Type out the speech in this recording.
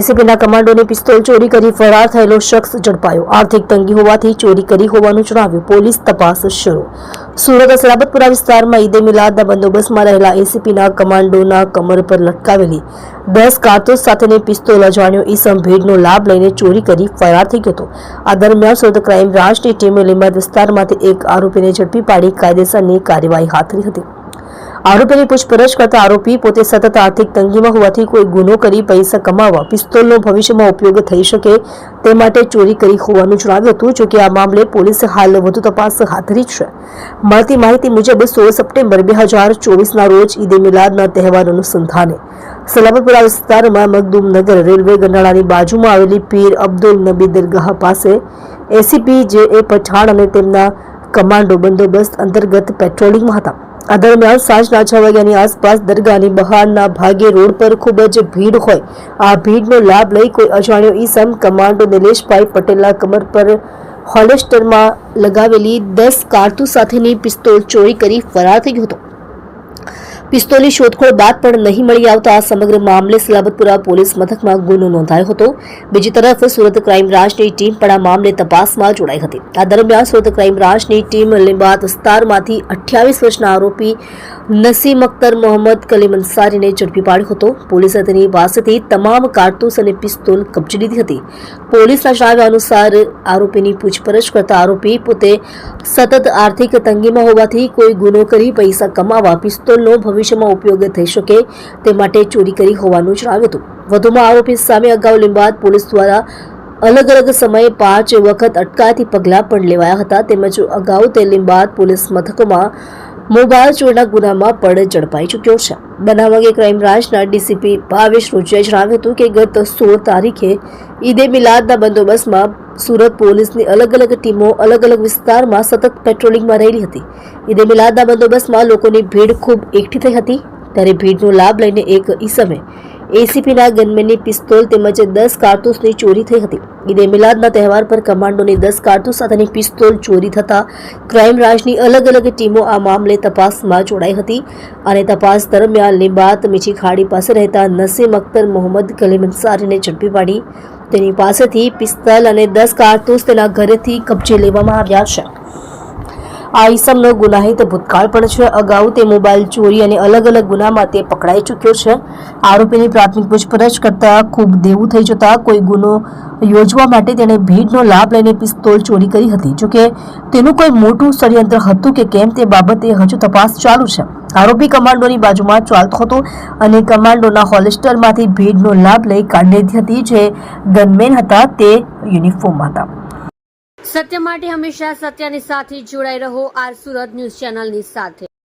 એસીપીના કમાન્ડોની pistol ચોરી કરી ફરાર થયેલો શખ્સ ઝડપાયો. આર્થિક તંગી હોવાથી ચોરી કરી હોવાનું જણાવ્યું. પોલીસ તપાસ શરૂ. સુરત સલાબતપુરા વિસ્તારમાં ઈદે મિલાદના બંદોબસ્તમાં રહેલા એસીપીના કમાન્ડોના કમર પર લટકાવેલી દસ કારતૂસ સાથેની પિસ્તોલ અજાણ્યો ઈસમ ભેડનો લાભ લઈને ચોરી કરી ફરાર થઈ ગયો હતો. આ દરમિયાન સુરત ક્રાઇમ બ્રાન્ચની ટીમે લીંબાદ વિસ્તારમાંથી એક આરોપીને ઝડપી પાડી કાયદેસરની કાર્યવાહી હાથ ધરી હતી. આરોપીની પૂછપરછ કરતા આરોપી પોતે સતત આર્થિક તંગીમાં હોવાથી કોઈ ગુનો કરી પૈસા કમાવવા પિસ્તોલનો ભવિષ્યમાં ઉપયોગ થઈ શકે તે માટે ચોરી કરી હોવાનું જણાવ્યું હતું, જોકે આ મામલે પોલીસે હાલ વધુ તપાસ હાથ ધરી છે. મળતી માહિતી મુજબ સોળ સપ્ટેમ્બર બે હજાર ચોવીસના રોજ ઈદે મિલાદના તહેવાર અનુસંધાને સલામતપુરા વિસ્તારમાં મગદુમનગર રેલવે ગંડાળાની બાજુમાં આવેલી પીર અબ્દુલ નબી દરગાહ પાસે એસીપી જે એ પઠાણ અને તેમના કમાન્ડો બંદોબસ્ત અંતર્ગત પેટ્રોલિંગમાં હતા. આ દરમિયાન સાંજના છ વાગ્યાની આસપાસ દરગાહની બહારના ભાગે રોડ પર ખૂબ જ ભીડ હોય. આ ભીડનો લાભ લઈ કોઈ અજાણ્યો ઈસમ કમાન્ડો નિલેશભાઈ પટેલના કમર પર હોલેસ્ટરમાં લગાવેલી દસ કારતૂસ સાથેની પિસ્તોલ ચોરી કરી ફરાર થઈ હતો. પિસ્તોલની શોધખોળ બાદ પણ નહીં મળી આવતા આ સમગ્ર મામલે સલાબતપુરા પોલીસ મથકમાં ગુનો નોંધાયો હતો. બીજી તરફ સુરત ક્રાઇમ બ્રાન્ચની ટીમ પણ આ મામલે તપાસમાં જોડાઈ હતી. આ દરમિયાન સુરત ક્રાઇમ બ્રાન્ચની ટીમ લીંબાત વિસ્તારમાંથી અઠ્યાવીસ વર્ષના આરોપી નસીમ અખ્તર મોહમ્મદ કલીમ અંસારીને ઝડપી પાડ્યો હતો. પોલીસે તેની પાસેથી તમામ કારતૂસ અને પિસ્તોલ કબજે લીધી હતી. પોલીસના જણાવ્યા અનુસાર આરોપીની પૂછપરછ કરતા આરોપી પોતે સતત આર્થિક તંગીમાં હોવાથી કોઈ ગુનો કરી પૈસા કમાવા પિસ્તોલનો ભવિષ્યમાં ઉપયોગ થઈ શકે તે માટે ચોરી કરી હોવાનું જણાવ્યું હતું. વધુમાં આરોપી સામે અગાઉ લીંબાદ પોલીસ દ્વારા અલગ અલગ સમયે પાંચ વખત અટકાયતી પગલાં પણ લેવાયા હતા. તેમજ અગાઉ તે લીંબાદ પોલીસ મથકમાં મોબાઈલ ચોરીના ગુનામાં પણ ઝડપાઈ ચૂક્યો છે. બનાવ અંગે ક્રાઇમ બ્રાન્ચના ડીસીપી ભાવેશ રોજિયાએ જણાવ્યું હતું કે ગત સોળ તારીખે ઈદે મિલાદના બંદોબસ્તમાં સુરત પોલીસની અલગ અલગ ટીમો અલગ અલગ વિસ્તારમાં સતત પેટ્રોલિંગમાં રહેલી હતી. ઈદે મિલાદના બંદોબસ્તમાં લોકોની ભીડ ખૂબ એકઠી થઈ હતી. ત્યારે ભીડનો લાભ લઈને એક ઈસમે એસીપીના ગનમેનની પિસ્તોલ તેમજ દસ કારતૂસની ચોરી થઈ હતી. ઈદે મિલાદના તહેવાર પર કમાન્ડોની દસ કારતૂસ સાથેની પિસ્તોલ ચોરી થતા ક્રાઇમ બ્રાન્ચની અલગ અલગ ટીમો આ મામલે તપાસમાં જોડાઈ હતી અને તપાસ દરમિયાન લીંબાત મીઠી ખાડી પાસે રહેતા નસીમ અખ્તર મોહમ્મદ કલીમ અંસારીને ઝડપી પાડી. તેની પાસેથી પિસ્તલ અને દસ કારતૂસ તેના ઘરેથી કબજે લેવામાં આવ્યા છે. આ ઈસમનો ગુનાહિત ભૂતકાળ પણ છે. અગાઉ તે મોબાઈલ ચોરી અને અલગ અલગ ગુનામાં તે પકડાઈ ચૂક્યો છે. આરોપીની પ્રાથમિક પૂછપરછ કરતા ખૂબ દેવું થઈ જતા કોઈ ગુનો યોજવા માટે તેણે ભીડનો લાભ લઈને પિસ્તોલ ચોરી કરી હતી. જોકે તેનું કોઈ મોટું ષડયંત્ર હતું કે કેમ તે બાબતે હજુ તપાસ ચાલુ છે. આરોપી કમાન્ડોની બાજુમાં ચાલતો હતો અને કમાન્ડોના હોલેસ્ટરમાંથી ભીડનો લાભ લઈ કાઢી હતી જે ગનમેન હતા તે યુનિફોર્મ હતા. સત્ય માટે હંમેશા સત્યની સાથે જોડાઈ રહો આર સુરત ન્યૂઝ ચેનલની સાથે.